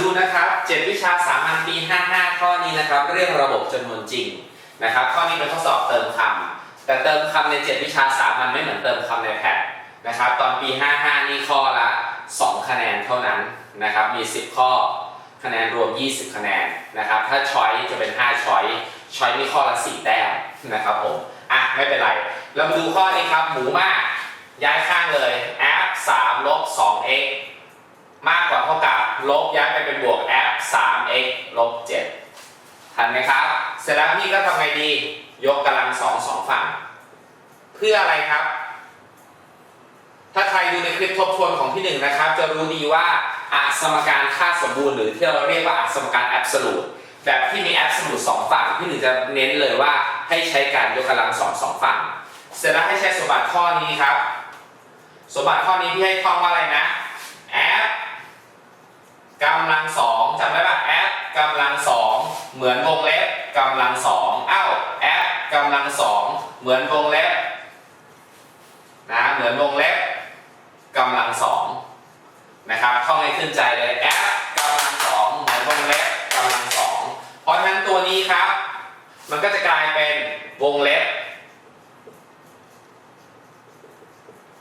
ดูนะครับเจ็ดวิชาสามัญปี 55 ข้อนี้นะครับ เรื่องระบบจำนวนจริงนะครับ ข้อนี้เป็นข้อสอบเติมคำแต่เติมคำใน 7 วิชาสามัญไม่เหมือนเติมคำในแพทนะครับ ตอนปี 55 นี่ข้อละ 2 คะแนนเท่านั้นนะครับ มี 10 ข้อคะแนนรวม 20 คะแนนนะครับ ถ้าช้อยจะเป็น 5 ช้อยช้อยนี่ข้อละ 4 แต้มนะครับผม อะ ไม่เป็นไร เรามาดูข้อนี้ครับ หมูมาก ย้ายข้างเลย f 3ลบ 2x มากกว่าเท่า ลบย้ายไปเป็นบวก f 3x ลบ7ทันไหมครับ เสร็จแล้วพี่ก็ทำไงดี ยกกำลังสองสองฝั่ง เพื่ออะไรครับ ถ้าใครดูในคลิปทบทวนของพี่หนึ่งนะครับ จะรู้ดีว่าอสมการค่าสมบูรณ์หรือที่เราเรียกว่าอสมการ absolute แบบที่มี absolute สองฝั่งพี่หนึ่งจะเน้นเลยว่าให้ใช้การยกกำลังสองสองฝั่ง เสร็จแล้วให้ใช้สมบัติข้อนี้ครับ สมบัติข้อนี้พี่ให้ท่องว่าอะไรนะ f ำลังสองจำได้ป่ะ f กำลังสองเหมือนวงเล็บกำลังสองเอ้า f กำลังสองเหมือนวงเล็บนะเหมือนวงเล็บกำลังสองนะครับท่องให้ขึ้นใจเลย f กำลังสองเหมือนวงเล็บกำลังสองเพราะฉะนั้นตัวนี้ครับ มันก็จะกลายเป็นวงเล็บ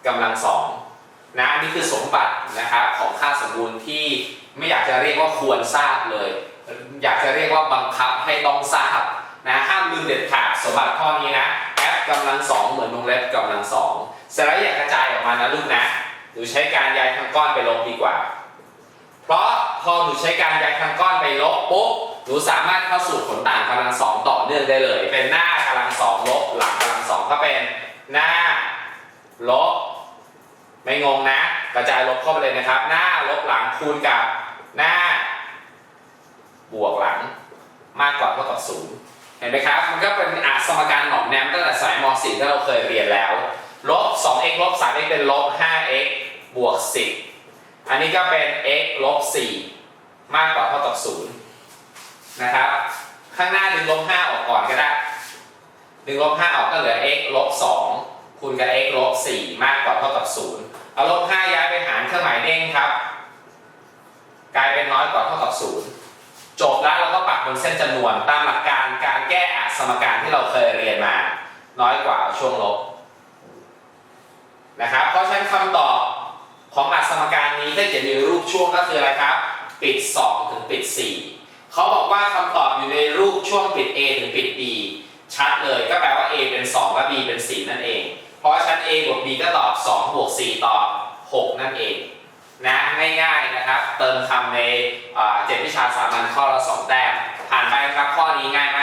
กำลังสอง นะนี่คือสมบัตินะครับของค่าสมบูรณ์ที่ไม่อยากจะเรียกว่าควรทราบเลย อยากจะเรียกว่าบังคับให้ต้องทราบนะห้ามลืมเด็ดขาดสมบัติข้อนี้นะ f กำลังสองเหมือนวงเล็บกำลังสองสร็จแล้วอย่ากระจายออกมานะลูกนะหนูใช้การย้ายทั้งก้อนไปลบดีกว่า เพราะพอหนูใช้การย้ายทั้งก้อนไปลบปุ๊บหนูสามารถเข้าสู่ผลต่างกำลังสองต่อเนื่องได้เลย เป็นหน้ากำลังสองลบหลังกำลังสองก็เป็นหน้าลบ ไม่งงนะ กระจายลบเข้าไปเลยนะครับ หน้าลบหลังคูณกับหน้า บวกหลังมากกว่าเท่ากับศูนย์เห็นไหมครับ มันก็เป็นอาสมการหน่อมแนมตั้งแต่สายม .4 ที่เราเคยเรียนแล้ว ลบ 2x ลบ 3x เป็นลบ 5x บวก 10 อันนี้ก็เป็น x ลบ 4 มากกว่าเท่ากับ0นะครับ ข้างหน้าดึงลบ 5 ออกก่อนก็ได้ดึงลบ 5 ออกก็เหลือ x ลบ 2 คูณกับ x ลบ4มากกว่าเท่ากับ 0 เอาลบ5ย้ายไปหารเครื่องหมายเด้งครับ กลายเป็นน้อยกว่าเท่ากับ 0 จบแล้วเราก็ปักบนเส้นจำนวนตามหลักการการแก้อะสมการที่เราเคยเรียนมา น้อยกว่าช่วงลบนะครับ เพราะฉะนั้นคำตอบของอัสมการนี้ถ้าเขียนอยู่ในรูปช่วงก็คืออะไรครับ ปิด 2 ถึงปิด 4 เขาบอกว่าคำตอบอยู่ในรูปช่วงปิด A ถึงปิด B ชัดเลยก็แปลว่า A เป็น 2 และ B เป็น 4 นั่นเอง เพราะฉะนั้น A บวก B ก็ตอบ2บวก4ตอบ 6 นั่นเองนะง่ายๆนะครับ เติมคำในเจ็ดวิชาสามัญข้อละ2แต้มผ่านไปครับข้อนี้ง่ายมาก